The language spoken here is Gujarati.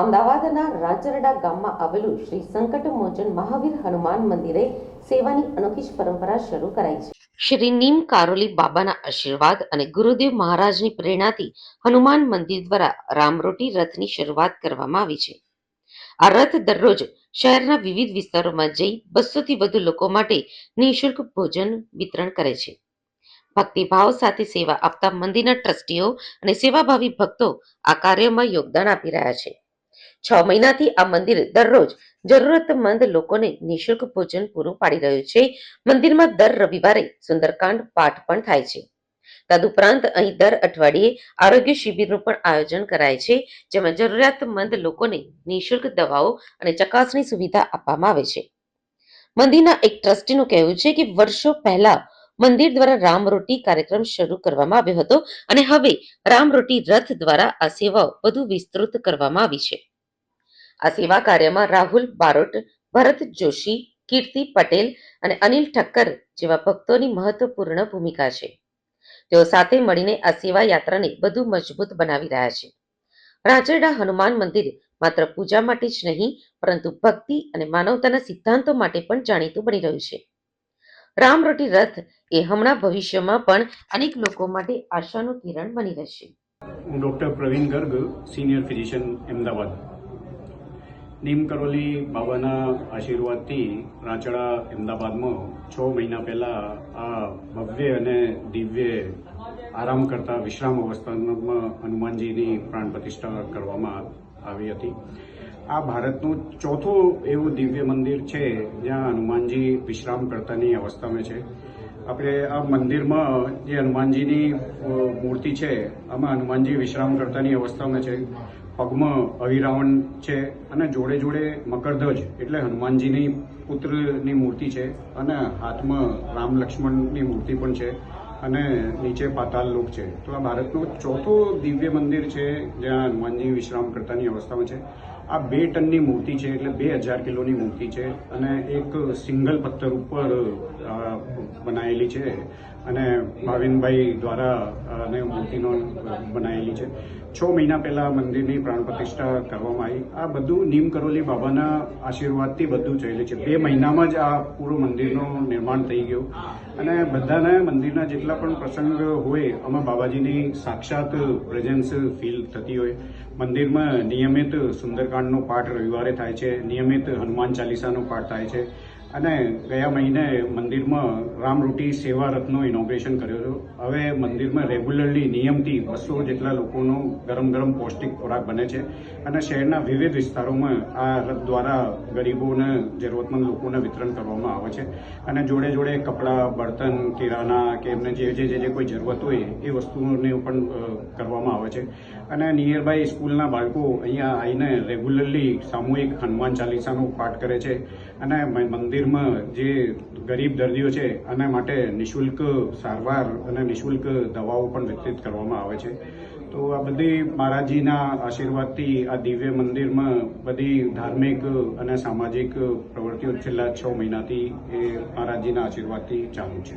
અમદાવાદના રાચરડા ગામમાં આવેલું શ્રી સંકટ મોચન મહાવીર હનુમાન મંદિરે સેવાની અનોખી પરંપરા શરૂ કરાઈ છે. શ્રી નીમ કારોલી બાબાના આશીર્વાદ અને ગુરુદેવ મહારાજની પ્રેરણાથી હનુમાન મંદિર દ્વારા રામરોટી રથની શરૂઆત કરવામાં આવી છે. આ રથ દરરોજ શહેરના વિવિધ વિસ્તારોમાં જઈ બસોથી વધુ લોકો માટે નિઃશુલ્ક ભોજન વિતરણ કરે છે. ભક્તિભાવ સાથે સેવા આપતા મંદિરના ટ્રસ્ટીઓ અને સેવાભાવી ભક્તો આ કાર્યમાં યોગદાન આપી રહ્યા છે. છ મહિનાથી આ મંદિર દરરોજ જરૂરતમંદ લોકોને નિઃશુલ્ક ભોજન પૂરું પાડી રહ્યું છે. મંદિરમાં દર રવિવારે સુંદરકાંડ પાઠ પણ થાય છે. તદુપરાંત અહીં દર અઠવાડિયે આરોગ્ય શિબિરનું પણ આયોજન કરાય છે, જેમાં જરૂરિયાતમંદ લોકોને નિઃશુલ્ક દવાઓ અને ચકાસણી સુવિધા આપવામાં આવે છે. મંદિરના એક ટ્રસ્ટીનું કહેવું છે કે વર્ષો પહેલા મંદિર દ્વારા રામરોટી કાર્યક્રમ શરૂ કરવામાં આવ્યો હતો અને હવે રામરોટી રથ દ્વારા આ સેવાઓ વધુ વિસ્તૃત કરવામાં આવી છે. આ સેવા કાર્યમાં રાહુલ બારોટ, ભરત જોશી, કીર્તિ પટેલ અને અનિલ ઠક્કર જેવા ભક્તોની મહત્વપૂર્ણ ભૂમિકા છે. તેઓ સાથે મળીને આ સેવા યાત્રાને વધુ મજબૂત બનાવી રહ્યા છે. રાચરડા હનુમાન મંદિર માત્ર પૂજા માટે જ નહીં, પરંતુ ભક્તિ અને માનવતાના સિદ્ધાંતો માટે પણ જાણીતું બની રહ્યું છે. રામરોટી રથ એ હમણાં ભવિષ્યમાં પણ અનેક લોકો માટે આશાનું કિરણ બની રહેશે. હું doctor Praveen Garg, senior physician, Ahmedabad. Neem Karoli બાબાના આશીર્વાદથી રાંચડા અમદાવાદમાં છ મહિના પહેલાં આ ભવ્ય અને દિવ્ય આરામ કરતા વિશ્રામ અવસ્થામાં હનુમાનજીની પ્રાણ પ્રતિષ્ઠા કરવામાં આવી હતી. આ ભારતનું ચોથું એવું દિવ્ય મંદિર છે, જ્યાં હનુમાનજી વિશ્રામ કરતાની અવસ્થામાં છે. આપણે આ મંદિરમાં જે હનુમાનજીની મૂર્તિ છે, આમાં હનુમાનજી વિશ્રામ કરતાની અવસ્થામાં છે. પગમાં અહિરાવણ છે અને જોડે જોડે મકરધ્વજ, એટલે હનુમાનજીની પુત્રની મૂર્તિ છે અને હાથમાં રામ લક્ષ્મણની મૂર્તિ પણ છે. અને નીચે પાતાલ લોક છે. તો આ ભારતનું ચોથું દિવ્ય મંદિર છે, જ્યાં હનુમાનજી વિશ્રામ કરતાની અવસ્થામાં છે. આ બે ટનની મૂર્તિ છે, એટલે બે હજાર કિલોની મૂર્તિ છે અને એક સિંગલ પથ્થર ઉપર બનાવેલી છે અને ભાવિનભાઈ દ્વારા અને મૂર્તિનો બનાવેલી છે. છ મહિના પહેલા મંદિરની પ્રાણ પ્રતિષ્ઠા કરવામાં આવી. આ બધું નીમ કરોલી બાબાના આશીર્વાદથી બધું થયેલું છે. બે મહિનામાં જ આ પૂરું મંદિરનું નિર્માણ થઈ ગયું. અને બધાને મંદિરના જેટલા પણ પ્રસંગ હોય, આમાં બાબાજીની સાક્ષાત પ્રેઝન્સ ફીલ થતી હોય. મંદિરમાં નિયમિત સુંદરકાંડનો પાઠ રવિવારે થાય છે, નિયમિત હનુમાન ચાલીસાનો પાઠ થાય છે. અને ગયા મહિને મંદિરમાં રામરોટી સેવા રથનો ઇનોગ્રેશન કર્યો હતો. હવે મંદિરમાં રેગ્યુલરલી નિયમથી બસો જેટલા લોકોનો ગરમ ગરમ પૌષ્ટિક ખોરાક બને છે. અને શહેરના વિવિધ વિસ્તારોમાં આ રથ દ્વારા ગરીબોને, જરૂરતમંદ લોકોને વિતરણ કરવામાં આવે છે. અને જોડે જોડે કપડાં બળતન કિરાના કે એમને જે જે જે કોઈ જરૂરત હોય એ વસ્તુઓને પણ કરવામાં આવે છે. અને નિયર બાય સ્કૂલના બાળકો અહીંયા આવીને રેગ્યુલરલી સામૂહિક હનુમાન ચાલીસાનો પાઠ કરે છે. અને મ- મંદિરમાં જે ગરીબ દર્દીઓ છે, આના માટે નિઃશુલ્ક સારવાર અને નિઃશુલ્ક દવાઓ પણ વિતરિત કરવામાં આવે છે. તો આ બધી મહારાજજીના આશીર્વાદથી આ દિવ્ય મંદિરમાં બધી ધાર્મિક અને સામાજિક પ્રવૃત્તિઓ છેલ્લા છ મહિનાથી એ મહારાજજીના આશીર્વાદથી ચાલુ છે.